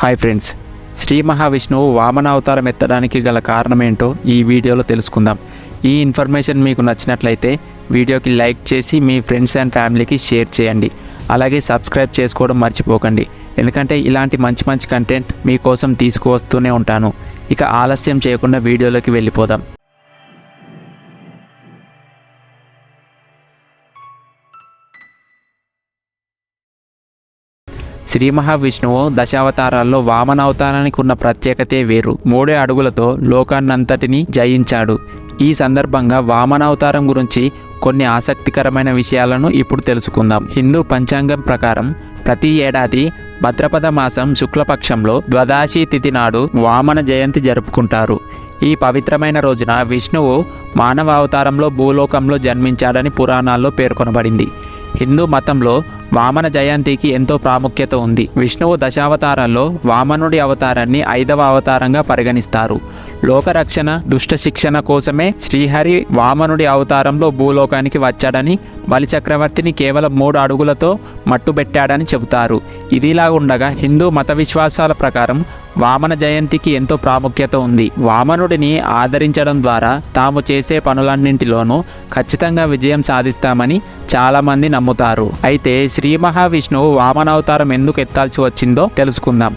Hi friends Shri మహావిష్ణువు వామన అవతారం ఎత్తడానికి గల కారణమేంటో ఈ వీడియోలో తెలుసుకుందాం. ఈ ఇన్ఫర్మేషన్ మీకు నచ్చినట్లయితే వీడియోకి లైక్ చేసి మీ ఫ్రెండ్స్ అండ్ ఫ్యామిలీకి షేర్ చేయండి. అలాగే సబ్స్క్రైబ్ చేసుకోవడం మర్చిపోకండి. ఎందుకంటే ఇలాంటి మంచి మంచి కంటెంట్ మీకోసం తీసుకువస్తూనే ఉంటాను. ఇక ఆలస్యం చేయకుండా వీడియోలోకి వెళ్ళిపోదాం. శ్రీ మహావిష్ణువు దశావతారాల్లో వామన అవతారానికి ఉన్న ప్రత్యేకతే వేరు. మూడే అడుగులతో లోకాన్నంతటిని జయించాడు. ఈ సందర్భంగా వామనావతారం గురించి కొన్ని ఆసక్తికరమైన విషయాలను ఇప్పుడు తెలుసుకుందాం. హిందూ పంచాంగం ప్రకారం ప్రతి ఏడాది భద్రపద మాసం శుక్లపక్షంలో ద్వదాశీ తిథి నాడు వామన జయంతి జరుపుకుంటారు. ఈ పవిత్రమైన రోజున విష్ణువు మానవ అవతారంలో భూలోకంలో జన్మించాడని పురాణాల్లో పేర్కొనబడింది. హిందూ మతంలో వామన జయంతికి ఎంతో ప్రాముఖ్యత ఉంది. విష్ణువు దశావతారాల్లో వామనుడి అవతారాన్ని ఐదవ అవతారంగా పరిగణిస్తారు. లోకరక్షణ దుష్ట శిక్షణ కోసమే శ్రీహరి వామనుడి అవతారంలో భూలోకానికి వచ్చాడని బలిచక్రవర్తిని కేవలం మూడు అడుగులతో మట్టుబెట్టాడని చెబుతారు. ఇదిలా ఉండగా హిందూ మత విశ్వాసాల ప్రకారం వామన జయంతికి ఎంతో ప్రాముఖ్యత ఉంది. వామనుడిని ఆదరించడం ద్వారా తాము చేసే పనులన్నింటిలోనూ ఖచ్చితంగా విజయం సాధిస్తామని చాలామంది నమ్ముతారు. అయితే శ్రీ మహావిష్ణువు వామనావతారం ఎందుకు ఎత్తాల్సి వచ్చిందో తెలుసుకుందాం.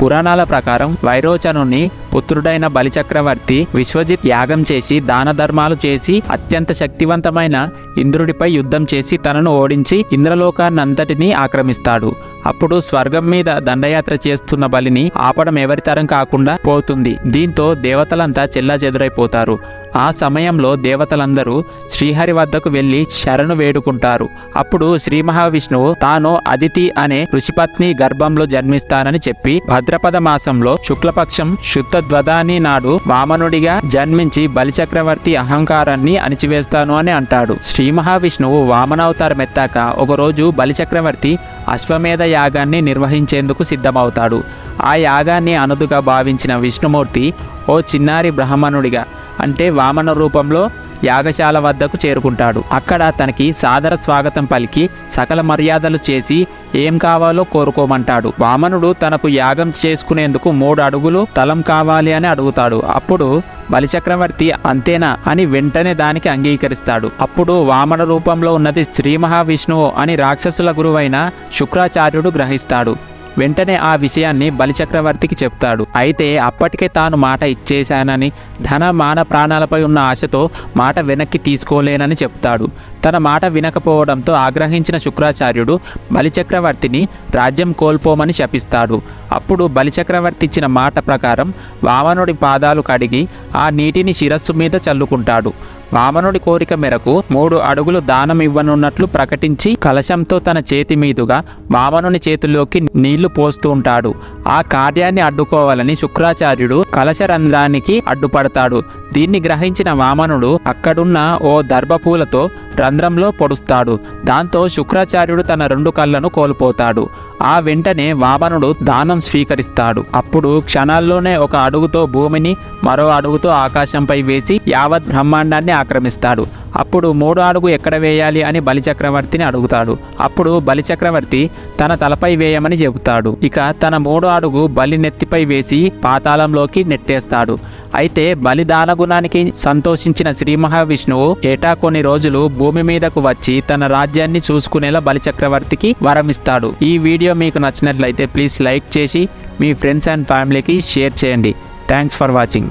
పురాణాల ప్రకారం వైరోచనుని పుత్రుడైన బలిచక్రవర్తి విశ్వజిత్ యాగం చేసి దాన ధర్మాలు చేసి అత్యంత శక్తివంతమైన ఇంద్రుడిపై యుద్ధం చేసి తనను ఓడించి ఇంద్రలోకాన్నంతటినీ ఆక్రమిస్తాడు. అప్పుడు స్వర్గం మీద దండయాత్ర చేస్తున్న బలిని ఆపడం ఎవరి తరం కాకుండా పోతుంది. దీంతో దేవతలంతా చెల్లా చెదురైపోతారు ఆ సమయంలో దేవతలందరూ శ్రీహరి వద్దకు వెళ్ళి శరణు వేడుకుంటారు. అప్పుడు శ్రీ మహావిష్ణువు తాను అదితి అనే ఋషిపత్ని గర్భంలో జన్మిస్తానని చెప్పి భద్రపద మాసంలో శుక్లపక్షం శుద్ధ ద్వదాని నాడు వామనుడిగా జన్మించి బలిచక్రవర్తి అహంకారాన్ని అణిచివేస్తాను అని అంటాడు. శ్రీ మహావిష్ణువు వామనావతారం ఎత్తాక ఒకరోజు బలిచక్రవర్తి అశ్వమేధ యాగాన్ని నిర్వహించేందుకు సిద్ధమవుతాడు. ఆ యాగాన్ని అనుదుగా భావించిన విష్ణుమూర్తి ఓ చిన్నారి బ్రాహ్మణుడిగా అంటే వామన రూపంలో యాగశాల వద్దకు చేరుకుంటాడు. అక్కడ తనకి సాదర స్వాగతం పలికి సకల మర్యాదలు చేసి ఏం కావాలో కోరుకోమంటాడు. వామనుడు తనకు యాగం చేసుకునేందుకు మూడు అడుగులు తలం కావాలి అని అడుగుతాడు. అప్పుడు బలిచక్రవర్తి అంతేనా అని వెంటనే దానికి అంగీకరిస్తాడు. అప్పుడు వామన రూపంలో ఉన్నది శ్రీ మహావిష్ణువు అని రాక్షసుల గురువైన శుక్రాచార్యుడు గ్రహిస్తాడు. వెంటనే ఆ విషయాన్ని బలిచక్రవర్తికి చెప్తాడు. అయితే అప్పటికే తాను మాట ఇచ్చేశానని ధన మాన ప్రాణాలపై ఉన్న ఆశతో మాట వెనక్కి తీసుకోలేనని చెప్తాడు. తన మాట వినకపోవడంతో ఆగ్రహించిన శుక్రాచార్యుడు బలిచక్రవర్తిని రాజ్యం కోల్పోమని శపిస్తాడు. అప్పుడు బలిచక్రవర్తి ఇచ్చిన మాట ప్రకారం వామనుడి పాదాలు కడిగి ఆ నీటిని శిరస్సు మీద చల్లుకుంటాడు. వామనుడి కోరిక మేరకు మూడు అడుగులు దానం ఇవ్వనున్నట్లు ప్రకటించి కలశంతో తన చేతి మీదుగా వామనుని చేతుల్లోకి నీళ్ళు పోస్తూ ఉంటాడు. ఆ కార్యాన్ని అడ్డుకోవాలని శుక్రాచార్యుడు కలశరంధ్రానికి అడ్డుపడతాడు. దీన్ని గ్రహించిన వామనుడు అక్కడున్న ఓ దర్భపూలతో రంధ్రంలో పొడుస్తాడు. దాంతో శుక్రాచార్యుడు తన రెండు కళ్ళను కోల్పోతాడు. ఆ వెంటనే వామనుడు దానం స్వీకరిస్తాడు. అప్పుడు క్షణాల్లోనే ఒక అడుగుతో భూమిని మరో అడుగుతో ఆకాశంపై వేసి యావత్ బ్రహ్మాండాన్ని ఆక్రమిస్తాడు. అప్పుడు మూడో అడుగు ఎక్కడ వేయాలి అని బలిచక్రవర్తిని అడుగుతాడు. అప్పుడు బలిచక్రవర్తి తన తలపై వేయమని చెబుతాడు. ఇక తన మూడో అడుగు బలి నెత్తిపై వేసి పాతాళంలోకి నెట్టేస్తాడు. అయితే బలిదాన గుణానికి సంతోషించిన శ్రీ మహావిష్ణువు ఏటా కొన్ని రోజులు భూమి మీదకు వచ్చి తన రాజ్యాన్ని చూసుకునేలా బలిచక్రవర్తికి వరమిస్తాడు. ఈ వీడియో మీకు నచ్చినట్లయితే ప్లీజ్ లైక్ చేసి మీ ఫ్రెండ్స్ అండ్ ఫ్యామిలీకి షేర్ చేయండి. Thanks for watching.